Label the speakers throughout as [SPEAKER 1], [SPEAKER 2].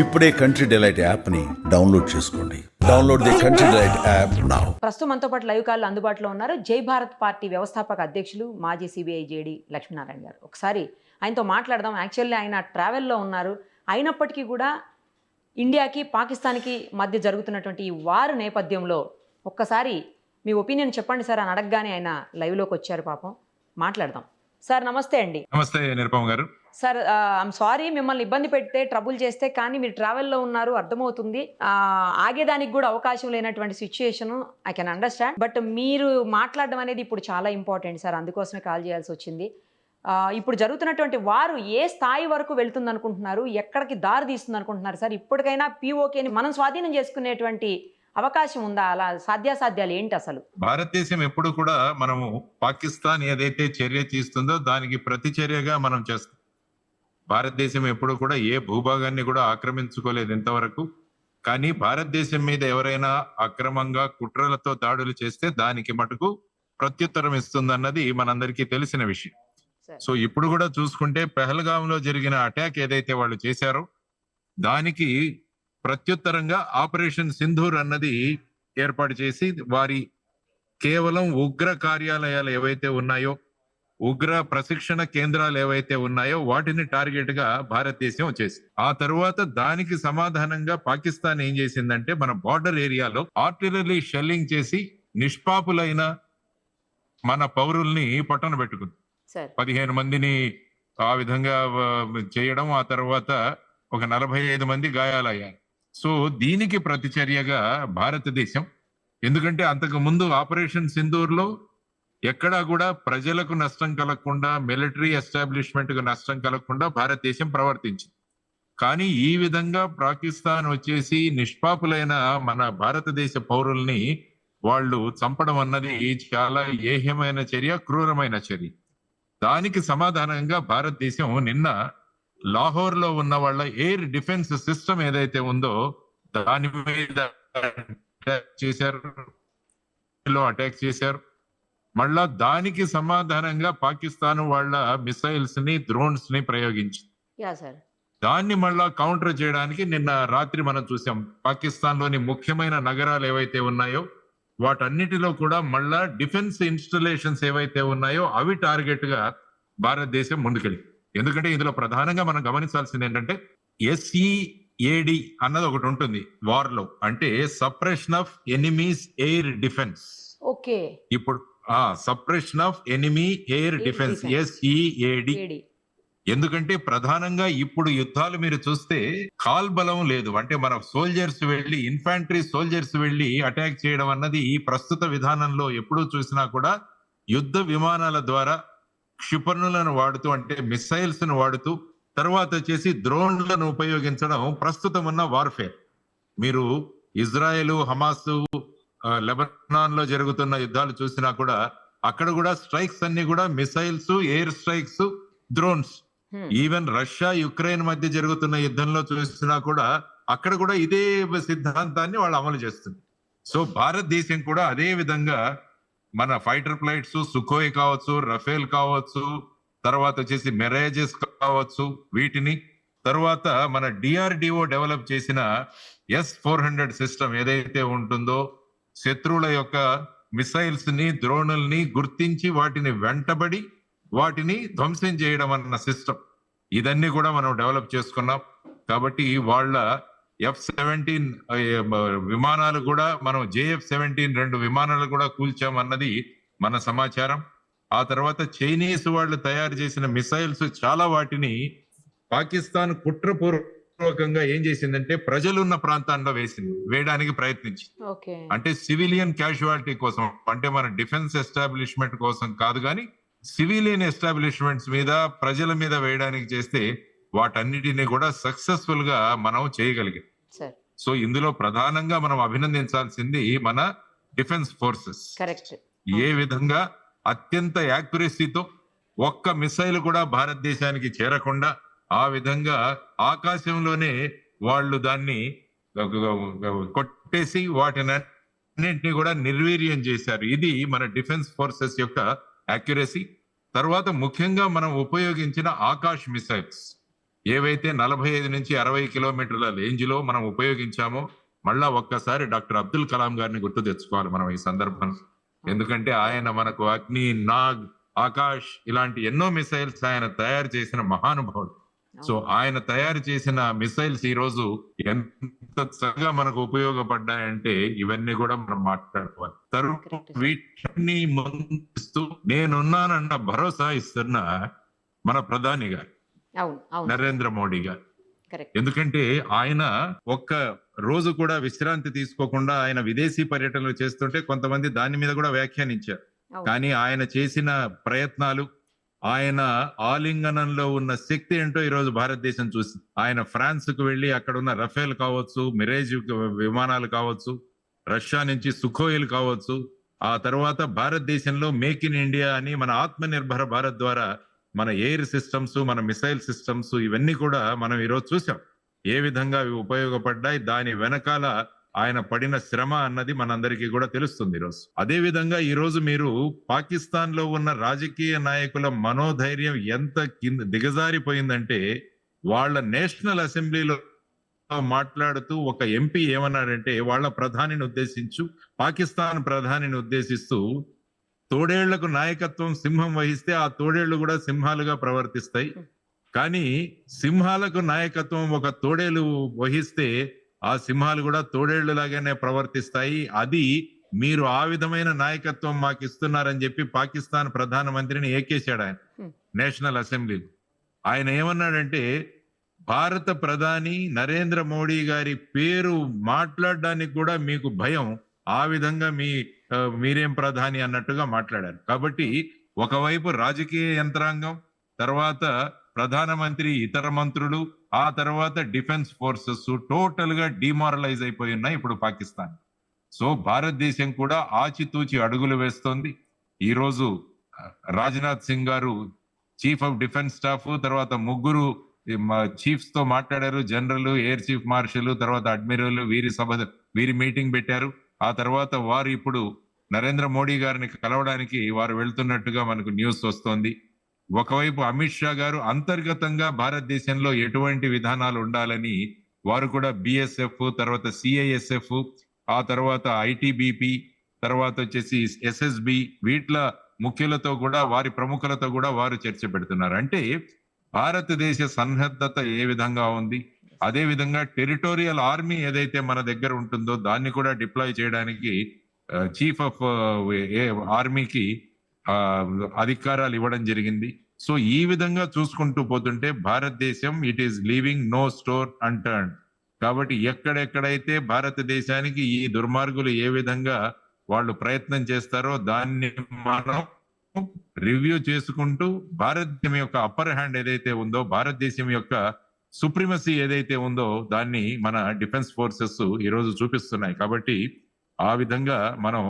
[SPEAKER 1] ఇప్పుడే country Delight యాప్ని download చేసుకోండి. Download the Country Delight app now
[SPEAKER 2] ప్రస్తుతం మనతో పాటు లైవ్ కాల్ అందుబాటులో ఉన్నారు జై భారత్ పార్టీ వ్యవస్థాపక అధ్యక్షులు మాజీ సిబిఐ జేడి లక్ష్మీనారాయణ గారు. ఒకసారి ఆయనతో మాట్లాడదాం. యాక్చువల్లీ ఆయన ట్రావెల్లో ఉన్నారు. అయినప్పటికీ కూడా ఇండియాకి పాకిస్తాన్కి మధ్య జరుగుతున్నటువంటి ఈ వారు నేపథ్యంలో ఒక్కసారి మీ ఒపీనియన్ చెప్పండి సార్ అని అడగగానే ఆయన లైవ్లోకి వచ్చారు పాపం. మాట్లాడదాం. సార్ నమస్తే అండి.
[SPEAKER 3] నమస్తే నిరుపమ గారు.
[SPEAKER 2] సార్ ఐమ్ సారీ మిమ్మల్ని ఇబ్బంది పెడితే ట్రబుల్ చేస్తే కానీ మీరు ట్రావెల్లో ఉన్నారు అర్థమవుతుంది. ఆగేదానికి కూడా అవకాశం లేనటువంటి situation I can understand but మీరు మాట్లాడడం అనేది ఇప్పుడు చాలా ఇంపార్టెంట్ సార్ అందుకోసమే కాల్ చేయాల్సి వచ్చింది. ఇప్పుడు జరుగుతున్నటువంటి వారు ఏ స్థాయి వరకు వెళ్తుంది అనుకుంటున్నారు ఎక్కడికి దారి తీస్తుంది అనుకుంటున్నారు సార్? ఇప్పటికైనా పీఓకేని మనం స్వాధీనం చేసుకునేటువంటి అవకాశం ఉందా? అలా సాధ్యాసాధ్యాలు ఏంటి అసలు?
[SPEAKER 3] భారతదేశం ఎప్పుడు కూడా మనము పాకిస్తాన్ ఏదైతే చర్య తీస్తుందో దానికి ప్రతి చర్యగా మనం చేస్తాం భారతదేశం ఎప్పుడు కూడా ఏ భూభాగాన్ని కూడా ఆక్రమించుకోలేదు ఇంతవరకు. కానీ భారతదేశం మీద ఎవరైనా అక్రమంగా కుట్రలతో దాడులు చేస్తే దానికి మటుకు ప్రత్యుత్తరం ఇస్తుందన్నది మనందరికీ తెలిసిన విషయం. సో ఇప్పుడు కూడా చూసుకుంటే పెహల్గామ్లో జరిగిన అటాక్ ఏదైతే వాళ్ళు చేశారో దానికి ప్రత్యుత్తరంగా ఆపరేషన్ సింధూర్ అన్నది ఏర్పాటు చేసి వారి కేవలం ఉగ్ర కార్యాలయాలు ఏవైతే ఉన్నాయో ఉగ్ర ప్రశిక్షణ కేంద్రాలు ఏవైతే ఉన్నాయో వాటిని టార్గెట్గా భారతదేశం చేసింది ఆ తరువాత దానికి సమాధానంగా పాకిస్తాన్ ఏం చేసిందంటే మన బార్డర్ ఏరియాలో ఆర్టిలరీ షెల్లింగ్ చేసి నిష్పాపులైన మన పౌరుల్ని పట్టణ పెట్టుకుంది. పదిహేను మందిని ఆ విధంగా చేయడం ఆ తర్వాత ఒక నలభై ఐదు మంది గాయాలయ్యారు. సో దీనికి ప్రతిచర్యగా భారతదేశం ఎందుకంటే అంతకు ముందు ఆపరేషన్ సింధూర్లో ఎక్కడా కూడా ప్రజలకు నష్టం కలగకుండా మిలిటరీ ఎస్టాబ్లిష్మెంట్కు నష్టం కలగకుండా భారతదేశం ప్రవర్తించింది. కానీ ఈ విధంగా పాకిస్తాన్ వచ్చేసి నిష్పాపులైన మన భారతదేశ పౌరుల్ని వాళ్ళు చంపడం అన్నది చాలా ఏహ్యమైన చర్య క్రూరమైన చర్య. దానికి సమాధానంగా భారతదేశం నిన్న లాహోర్లో ఉన్న వాళ్ళ ఎయిర్ డిఫెన్స్ సిస్టమ్ ఏదైతే ఉందో దాని మీద అటాక్ చేశారు. అటాక్ చేశారు. మళ్ళా దానికి సమాధానంగా పాకిస్తాన్ వాళ్ళ మిసైల్స్ని డ్రోన్స్ని ప్రయోగించింది దాన్ని మళ్ళా కౌంటర్ చేయడానికి నిన్న రాత్రి మనం చూసాం. పాకిస్తాన్లోని ముఖ్యమైన నగరాలు ఏవైతే ఉన్నాయో వాటన్నిటిలో కూడా మళ్ళా డిఫెన్స్ ఇన్స్టలేషన్స్ ఏవైతే ఉన్నాయో అవి టార్గెట్గా భారతదేశం ముందుకెళ్ళి ఎందుకంటే ఇందులో ప్రధానంగా మనం గమనించాల్సింది ఏంటంటే ఎస్ఈఏడి అన్నది ఒకటి ఉంటుంది వార్లో అంటే suppression of enemies air defence
[SPEAKER 2] okay.
[SPEAKER 3] ఇప్పుడు suppression of enemy air defence. SEAD
[SPEAKER 2] AD
[SPEAKER 3] ఎందుకంటే ప్రధానంగా ఇప్పుడు యుద్ధాలు మీరు చూస్తే కాల్ బలం లేదు. అంటే మన సోల్జర్స్ వెళ్ళి ఇన్ఫాంట్రీ సోల్జర్స్ వెళ్ళి అటాక్ చేయడం అన్నది ఈ ప్రస్తుత విధానంలో ఎప్పుడూ చూసినా కూడా యుద్ధ విమానాల ద్వారా క్షిపణులను వాడుతూ అంటే మిసైల్స్ను వాడుతూ తర్వాత వచ్చేసి డ్రోన్లను ఉపయోగించడం ప్రస్తుతం ఉన్న వార్ఫేర్. మీరు ఇజ్రాయెల్ హమాస్ లెబనాన్లో జరుగుతున్న యుద్ధాలు చూసినా కూడా అక్కడ కూడా స్ట్రైక్స్ అన్ని కూడా missiles air strikes drones. Even Russia Ukraine మధ్య జరుగుతున్న యుద్ధంలో చూసినా కూడా అక్కడ కూడా ఇదే సిద్ధాంతాన్ని వాళ్ళు అమలు చేస్తుంది సో భారతదేశం కూడా అదే విధంగా మన ఫైటర్ ఫ్లైట్స్ సుఖోయ్ కావచ్చు రఫేల్ కావచ్చు తర్వాత వచ్చేసి మెరేజెస్ కావచ్చు వీటిని తర్వాత మన డిఆర్డిఓ డెవలప్ చేసిన ఎస్ ఫోర్ హండ్రెడ్ సిస్టమ్ ఏదైతే ఉంటుందో శత్రువుల యొక్క మిసైల్స్ని ద్రోణుల్ని గుర్తించి వాటిని వెంటబడి వాటిని ధ్వంసం చేయడం అన్న సిస్టమ్. ఇదన్నీ కూడా మనం డెవలప్ చేసుకున్నాం. కాబట్టి వాళ్ళ ఎఫ్ సెవెంటీన్ విమానాలు కూడా మనం జేఎఫ్ సెవెంటీన్ రెండు విమానాలు కూడా కూల్చామన్నది మన సమాచారం. ఆ తర్వాత చైనీస్ వాళ్ళు తయారు చేసిన మిసైల్స్ చాలా వాటిని పాకిస్తాన్ కుట్రపూర్వకంగా ఏం చేసిందంటే ప్రజలున్న ప్రాంతాల్లో వేసింది వేయడానికి ప్రయత్నించింది. అంటే సివిలియన్ క్యాజువాలిటీ కోసం అంటే మన డిఫెన్స్ ఎస్టాబ్లిష్మెంట్ కోసం కాదు కానీ సివిలియన్ ఎస్టాబ్లిష్మెంట్స్ మీద ప్రజల మీద వేయడానికి చేస్తే వాటన్నిటిని కూడా సక్సెస్ఫుల్గా మనం చేయగలిగాం. సో ఇందులో ప్రధానంగా మనం అభినందించాల్సింది మన డిఫెన్స్ ఫోర్సెస్. ఏ విధంగా అత్యంత యాక్యురసీతో ఒక్క మిసైల్ కూడా భారతదేశానికి చేరకుండా ఆ విధంగా ఆకాశంలోనే వాళ్ళు దాన్ని కొట్టేసి వాటిని అన్నింటినీ కూడా నిర్వీర్యం చేశారు. ఇది మన డిఫెన్స్ ఫోర్సెస్ యొక్క యాక్యురసీ. తర్వాత ముఖ్యంగా మనం ఉపయోగించిన ఆకాశ్ మిసైల్స్. ఏవైతే నలభై ఐదు నుంచి అరవై కిలోమీటర్ల రేంజ్లో మనం ఉపయోగించామో మళ్ళా ఒక్కసారి డాక్టర్ అబ్దుల్ కలాం గారిని గుర్తు తెచ్చుకోవాలి మనం ఈ సందర్భంలో ఎందుకంటే ఆయన మనకు అగ్ని నాగ్ ఆకాష్ ఇలాంటి ఎన్నో మిసైల్స్ ఆయన తయారు చేసిన మహానుభావుడు. సో ఆయన తయారు చేసిన మిసైల్స్ ఈ రోజు ఎంత చక్కగా మనకు ఉపయోగపడ్డాయంటే ఇవన్నీ కూడా మనం మాట్లాడుకోవాలి. తరువాత. వీటిని ముందిస్తూ నేనున్నానన్న భరోసా ఇస్తున్న మన ప్రధాని గారు నరేంద్ర మోడీ గారు. ఎందుకంటే ఆయన ఒక్క రోజు కూడా విశ్రాంతి తీసుకోకుండా ఆయన విదేశీ పర్యటనలు చేస్తుంటే కొంతమంది దాని మీద కూడా వ్యాఖ్యానించారు. కానీ ఆయన చేసిన ప్రయత్నాలు ఆయన ఆలింగనంలో ఉన్న శక్తి ఏంటో ఈరోజు భారతదేశం చూసి ఆయన ఫ్రాన్స్కు వెళ్ళి అక్కడ ఉన్న రఫేల్ కావచ్చు మిరేజ్ విమానాలు కావచ్చు రష్యా నుంచి సుకోయిల్ కావచ్చు ఆ తర్వాత భారతదేశంలో మేక్ ఇన్ ఇండియా అని మన ఆత్మ నిర్భర భారత్ ద్వారా మన ఎయిర్ సిస్టమ్స్ మన మిసైల్ సిస్టమ్స్ ఇవన్నీ కూడా మనం ఈరోజు చూసాం ఏ విధంగా అవి ఉపయోగపడ్డాయి దాని వెనకాల ఆయన పడిన శ్రమ అన్నది మనందరికీ కూడా తెలుస్తుంది ఈరోజు. అదే విధంగా మీరు పాకిస్తాన్లో ఉన్న రాజకీయ నాయకుల మనోధైర్యం ఎంత కింద దిగజారిపోయిందంటే వాళ్ళ నేషనల్ అసెంబ్లీలో మాట్లాడుతూ ఒక ఎంపీ ఏమన్నాడంటే వాళ్ళ ప్రధానిని ఉద్దేశించు పాకిస్తాన్ ప్రధానిని ఉద్దేశిస్తూ తోడేళ్ళకు నాయకత్వం సింహం వహిస్తే ఆ తోడేళ్ళు కూడా సింహాలుగా ప్రవర్తిస్తాయి. కానీ సింహాలకు నాయకత్వం ఒక తోడేలు వహిస్తే ఆ సింహాలు కూడా తోడేళ్ళు లాగానే ప్రవర్తిస్తాయి. అది మీరు ఆ విధమైన నాయకత్వం మాకు ఇస్తున్నారని చెప్పి పాకిస్తాన్ ప్రధానమంత్రిని ఏకేశాడు ఆయన. నేషనల్ అసెంబ్లీలో ఆయన ఏమన్నాడంటే భారత ప్రధాని నరేంద్ర మోడీ గారి పేరు మాట్లాడడానికి కూడా మీకు భయం. ఆ విధంగా మీ మీరేం ప్రధాని అన్నట్టుగా మాట్లాడారు. కాబట్టి ఒకవైపు రాజకీయ యంత్రాంగం తర్వాత ప్రధానమంత్రి ఇతర మంత్రులు ఆ తర్వాత డిఫెన్స్ ఫోర్సెస్ టోటల్గా డిమారలైజ్ అయిపోయి ఉన్నాయి ఇప్పుడు పాకిస్తాన్. సో భారతదేశం కూడా ఆచితూచి అడుగులు వేస్తోంది. ఈరోజు రాజ్నాథ్ సింగ్ గారు చీఫ్ ఆఫ్ డిఫెన్స్ స్టాఫ్ తర్వాత ముగ్గురు చీఫ్స్తో మాట్లాడారు. జనరల్ ఎయిర్ చీఫ్ మార్షల్ తర్వాత అడ్మిరల్ వీరి సభ వీరి మీటింగ్ పెట్టారు. ఆ తర్వాత వారు ఇప్పుడు నరేంద్ర మోడీ గారిని కలవడానికి వారు వెళ్తున్నట్టుగా మనకు న్యూస్ వస్తోంది. ఒకవైపు అమిత్ షా గారు అంతర్గతంగా భారతదేశంలో ఎటువంటి విధానాలు ఉండాలని వారు కూడా బిఎస్ఎఫ్ తర్వాత సిఐఎస్ఎఫ్ ఆ తర్వాత ఐటీబీపీ తర్వాత వచ్చేసి ఎస్ఎస్బి వీట్ల ముఖ్యులతో కూడా వారి ప్రముఖులతో కూడా వారు చర్చ పెడుతున్నారు. అంటే భారతదేశ సన్నద్ధత ఏ విధంగా ఉంది? అదే విధంగా టెరిటోరియల్ ఆర్మీ ఏదైతే మన దగ్గర ఉంటుందో దాన్ని కూడా డిప్లాయ్ చేయడానికి చీఫ్ ఆఫ్ ఆర్మీకి అధికారాలు ఇవ్వడం జరిగింది. సో ఈ విధంగా చూసుకుంటూ పోతుంటే భారతదేశం it is leaving no stone unturned కాబట్టి ఎక్కడెక్కడైతే భారతదేశానికి ఈ దుర్మార్గులు ఏ విధంగా వాళ్ళు ప్రయత్నం చేస్తారో దాన్ని మనం రివ్యూ చేసుకుంటూ భారతదేశం యొక్క అప్పర్ హ్యాండ్ ఏదైతే ఉందో భారతదేశం యొక్క సుప్రిమసీ ఏదైతే ఉందో దాన్ని మన డిఫెన్స్ ఫోర్సెస్ ఈ రోజు చూపిస్తున్నాయి. కాబట్టి ఆ విధంగా మనం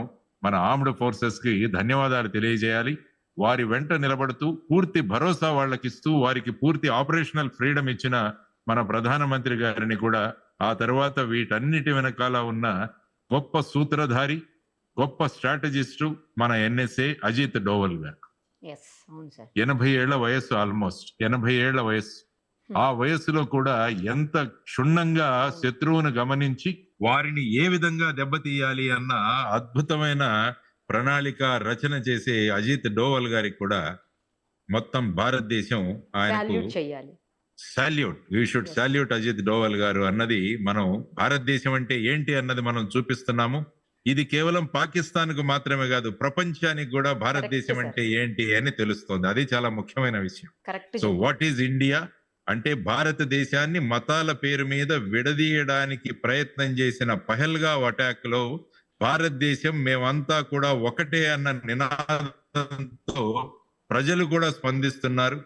[SPEAKER 3] మన ఆర్మ్డ్ ఫోర్సెస్కి ధన్యవాదాలు తెలియజేయాలి. వారి వెంట నిలబడుతూ పూర్తి భరోసా వాళ్ళకి ఇస్తూ వారికి పూర్తి ఆపరేషనల్ ఫ్రీడమ్ ఇచ్చిన మన ప్రధానమంత్రి గారిని కూడా ఆ తర్వాత వీటన్నిటి వెనకాల ఉన్న గొప్ప సూత్రధారి గొప్ప స్ట్రాటజిస్టు మన ఎన్ఎస్ఏ అజిత్ డోవల్ గారు. ఎనభై ఏళ్ళ వయస్సు ఆల్మోస్ట్ ఎనభై ఏళ్ళ వయస్సు. ఆ వయస్సులో కూడా ఎంత క్షుణ్ణంగా శత్రువును గమనించి వారిని ఏ విధంగా దెబ్బతీయాలి అన్న అద్భుతమైన ప్రణాళిక రచన చేసే అజిత్ డోవల్ గారికి కూడా మొత్తం భారతదేశం ఆయనకు salute we should. Salute Ajit Doval garu అన్నది మనం భారతదేశం అంటే ఏంటి అన్నది మనం చూపిస్తున్నాము. ఇది కేవలం పాకిస్తాన్కు మాత్రమే కాదు ప్రపంచానికి కూడా భారతదేశం. అంటే ఏంటి అని తెలుస్తుంది. అది చాలా ముఖ్యమైన విషయం. సో వాట్ ఈజ్ ఇండియా అంటే భారతదేశాన్ని మతాల పేరు మీద విడదీయడానికి ప్రయత్నం చేసిన పహల్గా అటాక్లో భారతదేశం మేమంతా కూడా ఒకటే అన్న నినాదంతో ప్రజలు కూడా స్పందిస్తున్నారు.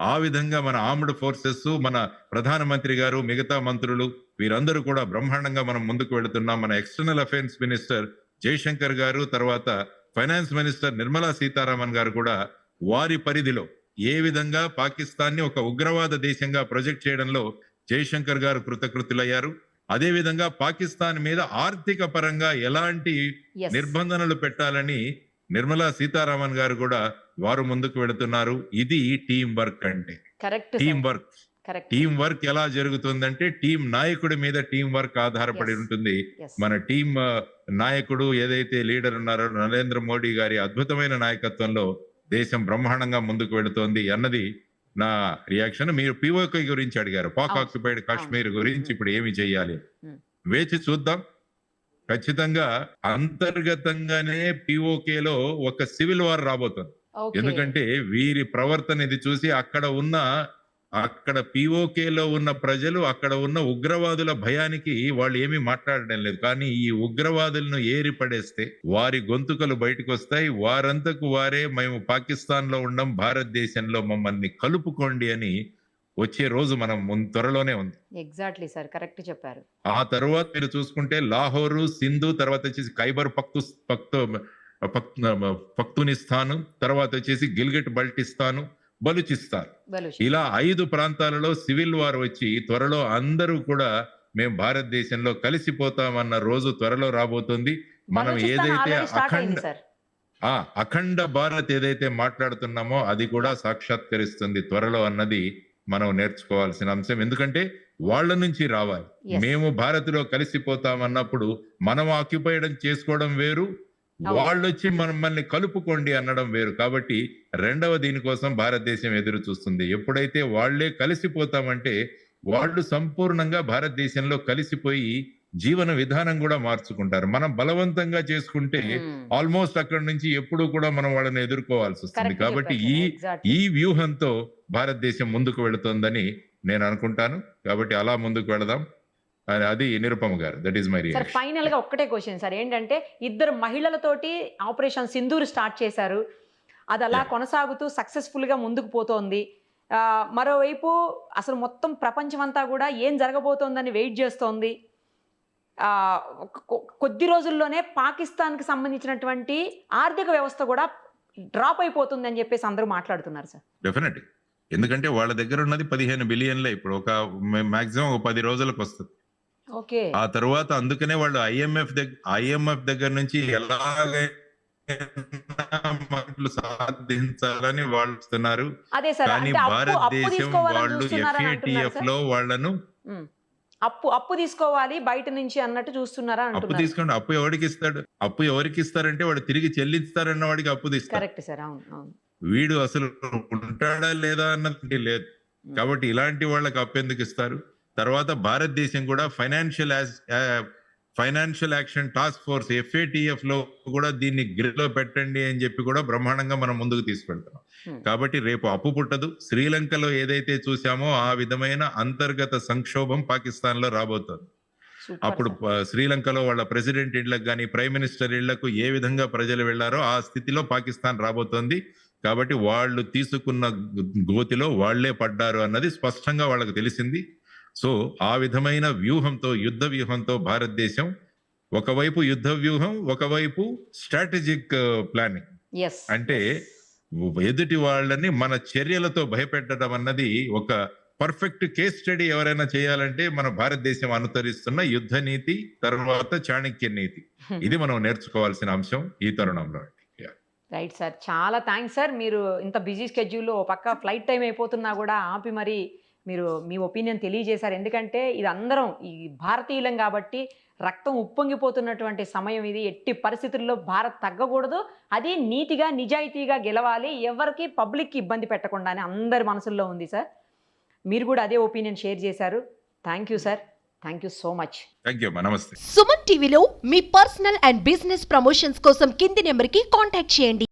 [SPEAKER 3] ఆ విధంగా మన ఆర్మ్డ్ ఫోర్సెస్ మన ప్రధానమంత్రి గారు మిగతా మంత్రులు వీరందరూ కూడా బ్రహ్మాండంగా మనం ముందుకు వెళుతున్నాం. మన ఎక్స్టర్నల్ అఫైర్స్ మినిస్టర్ జయశంకర్ గారు తర్వాత ఫైనాన్స్ మినిస్టర్ నిర్మలా సీతారామన్ గారు కూడా వారి పరిధిలో ఏ విధంగా పాకిస్తాన్ని ఒక ఉగ్రవాద దేశంగా ప్రొజెక్ట్ చేయడంలో జయశంకర్ గారు కృతకృతులయ్యారు అదే విధంగా పాకిస్తాన్ మీద ఆర్థిక పరంగా ఎలాంటి నిర్బంధనలు పెట్టాలని నిర్మలా సీతారామన్ గారు కూడా వారు ముందుకు వెళుతున్నారు. ఇది టీం వర్క్ అంటే. Team work. టీం వర్క్ ఎలా జరుగుతుందంటే టీం నాయకుడి మీద టీం వర్క్ ఆధారపడి. ఉంటుంది. మన టీం నాయకుడు ఏదైతే లీడర్ ఉన్నారో నరేంద్ర మోడీ గారి అద్భుతమైన నాయకత్వంలో దేశం బ్రహ్మాండంగా ముందుకు వెళుతోంది అన్నది నా రియాక్షన్ మీరు పిఓకే గురించి అడిగారు పాక్. ఆక్యుపైడ్ కాశ్మీర్. గురించి ఇప్పుడు ఏమి చేయాలి. వేచి చూద్దాం ఖచ్చితంగా అంతర్గతంగానే POK లో ఒక సివిల్ వార్ రాబోతుంది ఎందుకంటే వీరి ప్రవర్తన ఇది చూసి అక్కడ ఉన్న అక్కడ POK లో ఉన్న ప్రజలు అక్కడ ఉన్న ఉగ్రవాదుల భయానికి వాళ్ళు ఏమీ మాట్లాడడం లేదు. కానీ ఈ ఉగ్రవాదులను ఏరి పడేస్తే వారి గొంతుకలు బయటకు వస్తాయి వారంతకు వారే మేము పాకిస్తాన్లో ఉండం భారతదేశంలో మమ్మల్ని కలుపుకోండి అని వచ్చే రోజు మనం త్వరలోనే ఉంది.
[SPEAKER 2] ఎగ్జాక్ట్లీ సార్ కరెక్ట్ చెప్పారు.
[SPEAKER 3] ఆ తర్వాత మీరు చూసుకుంటే లాహోరు సింధు తర్వాత వచ్చేసి ఖైబర్ పక్తు పక్తు పక్- పక్తునిస్తాను తర్వాత వచ్చేసి గిల్గిట్ బల్టిస్తాను బలుచిస్తాన్
[SPEAKER 2] బలుష్
[SPEAKER 3] ఇలా ఐదు ప్రాంతాలలో సివిల్ వార్ వచ్చి త్వరలో అందరూ కూడా మేము భారతదేశంలో కలిసిపోతామన్న రోజు త్వరలో రాబోతుంది. మనం ఏదైతే అఖండ ఆ అఖండ భారత్ ఏదైతే మాట్లాడుతున్నామో అది కూడా సాక్షాత్కరిస్తుంది త్వరలో అన్నది మనం నేర్చుకోవాల్సిన అంశం. ఎందుకంటే వాళ్ళ నుంచి రావాలి. మేము భారత్లో కలిసిపోతామన్నప్పుడు మనం ఆక్యుపైడ్ చేసుకోవడం వేరు. వాళ్ళు వచ్చి మనల్ని కలుపుకోండి అనడం వేరు. కాబట్టి రెండవ దీనికోసం భారతదేశం ఎదురు చూస్తుంది. ఎప్పుడైతే వాళ్ళే కలిసిపోతామంటే వాళ్ళు సంపూర్ణంగా భారతదేశంలో కలిసిపోయి జీవన విధానం కూడా మార్చుకుంటారు. మనం బలవంతంగా చేసుకుంటే. ఆల్మోస్ట్ అక్కడ నుంచి ఎప్పుడూ కూడా మనం వాళ్ళని ఎదుర్కోవాల్సి వస్తుంది. కాబట్టి ఈ. ఈ వ్యూహంతో భారతదేశం ముందుకు వెళుతోందని నేను అనుకుంటాను. కాబట్టి అలా ముందుకు వెళదాం. అది- నిరుపమ గారు. దట్ ఈస్ మై
[SPEAKER 2] సార్ ఫైనల్గా ఒక్కటే క్వశ్చన్ సార్. ఏంటంటే ఇద్దరు మహిళలతోటి ఆపరేషన్ సింధూర్ స్టార్ట్ చేశారు. అది అలా. కొనసాగుతూ సక్సెస్ఫుల్గా ముందుకు పోతోంది. మరోవైపు అసలు మొత్తం ప్రపంచం అంతా కూడా ఏం జరగబోతోందని వెయిట్ చేస్తోంది. కొద్ది రోజుల్లోనే పాకిస్తాన్కి సంబంధించినటువంటి ఆర్థిక వ్యవస్థ కూడా డ్రాప్ అయిపోతుంది అని చెప్పేసి అందరూ మాట్లాడుతున్నారు సార్.
[SPEAKER 3] డెఫినెట్ ఎందుకంటే వాళ్ళ దగ్గర ఉన్నది పదిహేను బిలియన్లే. ఇప్పుడు ఒక మాక్సిమం ఒక పది రోజులకు వస్తుంది. ఆ తర్వాత అందుకనే వాళ్ళు ఐఎంఎఫ్ దగ్గర ఐఎంఎఫ్ దగ్గర నుంచి ఎలాగైనా సాధించాలని వాళ్ళు
[SPEAKER 2] సార్
[SPEAKER 3] కానీ
[SPEAKER 2] అంటే అప్పు అప్పు
[SPEAKER 3] భారతదేశం వాళ్ళు ఎఫ్ఏటిఎఫ్లో వాళ్ళను.
[SPEAKER 2] అప్పు అప్పు తీసుకోవాలి బయట నుంచి అన్నట్టు చూస్తున్నారా
[SPEAKER 3] అప్పు తీసుకోండి. అప్పు ఎవరికి ఇస్తాడు? అప్పు ఎవరికి ఇస్తారంటే వాడు తిరిగి చెల్లిస్తారన్న వాడికి అప్పు తీస్తాడు
[SPEAKER 2] కరెక్ట్ సార్ అవును
[SPEAKER 3] వీడు అసలు ఉంటాడా లేదా అన్నది లేదు. కాబట్టి ఇలాంటి వాళ్ళకి అప్పు ఎందుకు ఇస్తారు? తర్వాత భారతదేశం కూడా financial financial action task force ఎఫ్ఏటిఎఫ్లో కూడా దీన్ని గ్రిలో పెట్టండి అని చెప్పి కూడా బ్రహ్మాండంగా మనం ముందుకు తీసుకెళ్తున్నాం. కాబట్టి రేపు అప్పు పుట్టదు. శ్రీలంకలో ఏదైతే చూసామో ఆ విధమైన అంతర్గత సంక్షోభం పాకిస్తాన్లో రాబోతోంది అప్పుడు శ్రీలంకలో వాళ్ళ ప్రెసిడెంట్ ఇళ్ళకు కానీ ప్రైమ్ మినిస్టర్ ఇళ్ళకు ఏ విధంగా ప్రజలు వెళ్ళారో ఆ స్థితిలో పాకిస్తాన్ రాబోతోంది. కాబట్టి వాళ్ళు తీసుకున్న గోతిలో వాళ్ళే పడ్డారు అన్నది స్పష్టంగా వాళ్ళకి తెలిసింది. సో ఆ విధమైన వ్యూహంతో యుద్ధ వ్యూహంతో భారతదేశం ఒకవైపు యుద్ధ వ్యూహం ఒకవైపు స్ట్రాటజిక్ ప్లానింగ్. అంటే ఎదుటి వాళ్ళని మన చర్యలతో భయపెట్టడం అన్నది ఒక పర్ఫెక్ట్ కేస్ స్టడీ ఎవరైనా చేయాలంటే మన భారతదేశం అనుసరిస్తున్న యుద్ధ నీతి తర్వాత చాణక్య నీతి. ఇది మనం నేర్చుకోవాల్సిన అంశం ఈ తరుణంలో.
[SPEAKER 2] రైట్ సార్ చాలా థ్యాంక్స్ సార్ మీరు ఇంత బిజీ స్కెడ్యూల్లో పక్క ఫ్లైట్ టైం అయిపోతున్నా కూడా ఆపి మరి మీరు మీ ఒపీనియన్ తెలియజేశారు. ఎందుకంటే ఇది అందరం ఈ భారతీయులం కాబట్టి రక్తం ఉప్పొంగిపోతున్నటువంటి సమయం ఇది. ఎట్టి పరిస్థితుల్లో భారత్ తగ్గకూడదు. అది నీతిగా నిజాయితీగా గెలవాలి. ఎవరికి పబ్లిక్కి ఇబ్బంది పెట్టకుండా అని అందరి మనసుల్లో ఉంది సార్. మీరు కూడా అదే ఒపీనియన్ షేర్ చేశారు. Thank you sir. Thank you so much.
[SPEAKER 3] Thank you నమస్తే.
[SPEAKER 4] సుమన్ టీవీలో మీ పర్సనల్ అండ్ బిజినెస్ ప్రమోషన్స్ కోసం కింది నెంబర్కి కాంటాక్ట్ చేయండి.